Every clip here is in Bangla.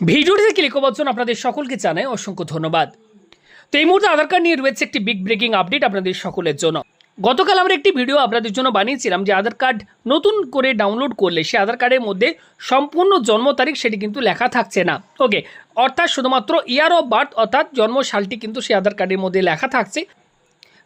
ভিডিওটিতে ক্লিক করার জন্য আপনাদের সকলকে জানাই অসংখ্য ধন্যবাদ। তো এই মুহূর্তে আধার কার্ড নিয়ে রয়েছে একটি বিগ ব্রেকিং আপডেট আপনাদের সকলের জন্য। গতকাল আমরা একটি ভিডিও আপনাদের জন্য বানিয়েছিলাম যে আধার কার্ড নতুন করে ডাউনলোড করলে সে আধার কার্ডের মধ্যে সম্পূর্ণ জন্ম তারিখ সেটি কিন্তু লেখা থাকছে না। ওকে অর্থাৎ শুধুমাত্র ইয়ার অফ বার্থ অর্থাৎ জন্ম সালটি কিন্তু সে আধার কার্ডের মধ্যে লেখা থাকছে।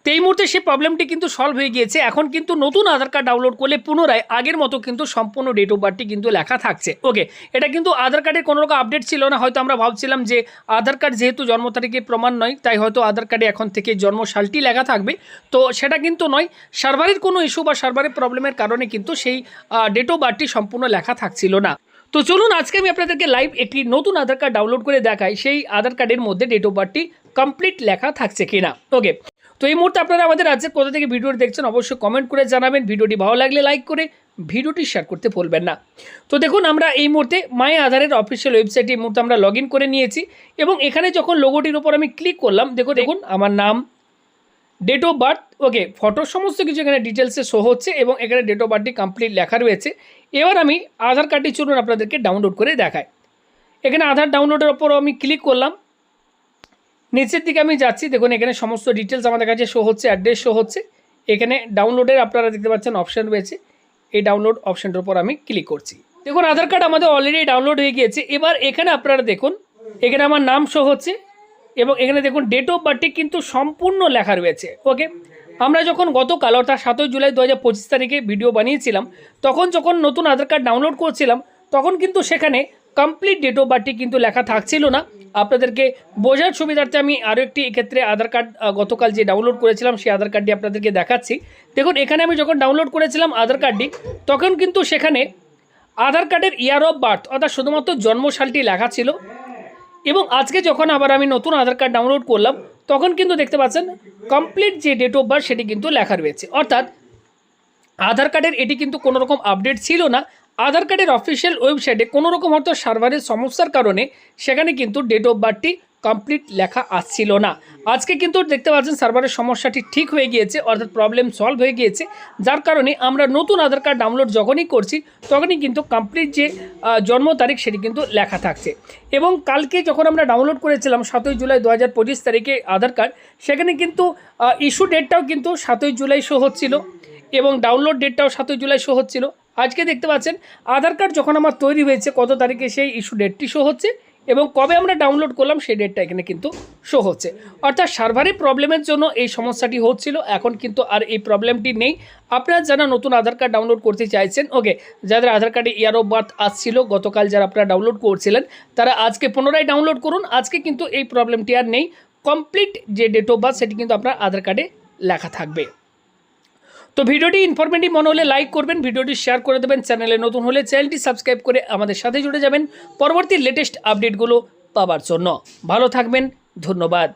তো এই মুহূর্তে সেই প্রবলেমটি কিন্তু সলভ হয়ে গিয়েছে। এখন কিন্তু নতুন আধার কার্ড ডাউনলোড করলে পুনরায় আগের মতো কিন্তু সম্পূর্ণ ডেট অফ বার্থটি কিন্তু লেখা থাকছে। ওকে এটা কিন্তু আধার কার্ডের কোনো রকম আপডেট ছিল না। হয়তো আমরা ভাবছিলাম যে আধার কার্ড যেহেতু জন্ম তারিখে প্রমাণ নয়, তাই হয়তো আধার কার্ডে এখন থেকে জন্ম সালটি লেখা থাকবে। তো সেটা কিন্তু নয় সার্ভারের কোনো ইস্যু বা সার্ভারের প্রবলেমের কারণে কিন্তু সেই ডেট অফ বার্থটি সম্পূর্ণ লেখা থাকছিল না। তো চলুন, আজকে আমি আপনাদেরকে লাইভ একটি নতুন আধার কার্ড ডাউনলোড করে দেখাই, সেই আধার কার্ডের মধ্যে ডেট অফ বার্থটি কমপ্লিট লেখা থাকছে কিনা। ওকে তো এই মুহূর্তে আপনারা আমাদের রাজ্যের কোথা থেকে ভিডিওটি দেখছেন অবশ্যই কমেন্ট করে জানাবেন। ভিডিওটি ভালো লাগলে লাইক করে ভিডিওটি শেয়ার করতে ভুলবেন না। তো দেখুন, আমরা এই মুহূর্তে মাই আধারের অফিসিয়াল ওয়েবসাইটে এই মুহূর্তে আমরা লগ করে নিয়েছি এবং এখানে যখন লোগোটির উপর আমি ক্লিক করলাম দেখো দেখুন, আমার নাম date of birth okay photo সমস্ত কিছু এখানে ডিটেলসে শো হচ্ছে এবং এখানে ডেট অফ বার্থটি কমপ্লিট লেখা রয়েছে। এবার আমি আধার কার্ডটি চলুন আপনাদেরকে ডাউনলোড করে দেখাই। এখানে আধার ডাউনলোডের ওপর আমি ক্লিক করলাম। নিচের দিকে আমি যাচ্ছি, দেখুন এখানে সমস্ত ডিটেলস আমাদের কাছে শো হচ্ছে অ্যাড্রেস শো হচ্ছে। এখানে ডাউনলোডের আপনারা দেখতে পাচ্ছেন অপশান রয়েছে। এই ডাউনলোড অপশানটার উপর আমি ক্লিক করছি। দেখুন, আধার কার্ড আমাদের অলরেডি ডাউনলোড হয়ে গিয়েছে। এবার এখানে আপনারা দেখুন, এখানে আমার নাম শো হচ্ছে। এবং এখানে দেখুন ডেট অফ বার্থটি কিন্তু সম্পূর্ণ লেখা রয়েছে। ওকে আমরা যখন গতকাল, অর্থাৎ সাতই জুলাই দু হাজার পঁচিশ তারিখে ভিডিও বানিয়েছিলাম, তখন যখন নতুন আধার কার্ড ডাউনলোড করছিলাম, তখন কিন্তু সেখানে কমপ্লিট ডেট অফ বার্থটি কিন্তু লেখা থাকছিল না। আপনাদেরকে বোঝার সুবিধার্থে আমি আরও একটি এক্ষেত্রে আধার কার্ড গতকাল যে ডাউনলোড করেছিলাম, সেই আধার কার্ডটি আপনাদেরকে দেখাচ্ছি। দেখুন, এখানে আমি যখন ডাউনলোড করেছিলাম আধার কার্ডটি তখন কিন্তু সেখানে আধার কার্ডের ইয়ার অফ বার্থ অর্থাৎ শুধুমাত্র জন্মসালটি লেখা ছিল। এবং আজকে যখন আবার আমি নতুন আধার কার্ড ডাউনলোড করলাম, তখন কিন্তু দেখতে পাচ্ছেন কমপ্লিট যে ডেট অফ বার্থ সেটি কিন্তু লেখা রয়েছে। অর্থাৎ আধার কার্ডের এটি কিন্তু কোনো রকম আপডেট ছিল না। আধার কার্ডের অফিসিয়াল ওয়েবসাইটে কোনো রকম হয়তো সার্ভারের সমস্যার কারণে সেখানে কিন্তু ডেট অফ বার্থটি কমপ্লিট লেখা আসছিল না। আজকে কিন্তু দেখতে পাচ্ছেন সার্ভারের সমস্যাটি ঠিক হয়ে গিয়েছে, অর্থাৎ প্রবলেম সলভ হয়ে গিয়েছে। যার কারণে আমরা নতুন আধার কার্ড ডাউনলোড যখনই করছি, তখনই কিন্তু কমপ্লিট যে জন্ম তারিখ সেটি কিন্তু লেখা থাকছে। এবং কালকে যখন আমরা ডাউনলোড করেছিলাম সাতই জুলাই দু হাজার পঁচিশ তারিখে আধার কার্ড সেখানে কিন্তু ইস্যু ডেটটাও কিন্তু সাতই জুলাই শো হচ্ছিল এবং ডাউনলোড ডেটটাও সাতই জুলাই শো হচ্ছিল। আজকে দেখতে পাচ্ছেন, আধার কার্ড যখন আমার তৈরি হয়েছে কত তারিখে সেই ইস্যু ডেটটি শো হচ্ছে। এবং কবে আমরা ডাউনলোড করলাম সেই ডেটটা এখানে কিন্তু শো হচ্ছে। অর্থাৎ সার্ভারের প্রবলেমের জন্য এই সমস্যাটি হচ্ছিল, এখন কিন্তু আর এই প্রবলেমটি নেই। আপনারা যারা নতুন আধার কার্ড ডাউনলোড করতে চাইছেন ওকে যাদের আধার কার্ডে ইয়ার অফ বার্থ আসছিল, গতকাল যারা আপনারা ডাউনলোড করছিলেন, তারা আজকে পুনরায় ডাউনলোড করুন। আজকে কিন্তু এই প্রবলেমটি আর নেই। কমপ্লিট যে ডেট অফ বার্থ সেটি কিন্তু আপনার আধার কার্ডে লেখা থাকবে। তো ভিডিওটি ইনফরমেটিভ মনে হলে লাইক করবেন, ভিডিওটি শেয়ার করে দেবেন চ্যানেলে নতুন হলে চ্যানেলটি সাবস্ক্রাইব করে আমাদের সাথে জুড়ে যাবেন। পরবর্তী লেটেস্ট আপডেটগুলো পাওয়ার জন্য। ভালো থাকবেন, ধন্যবাদ।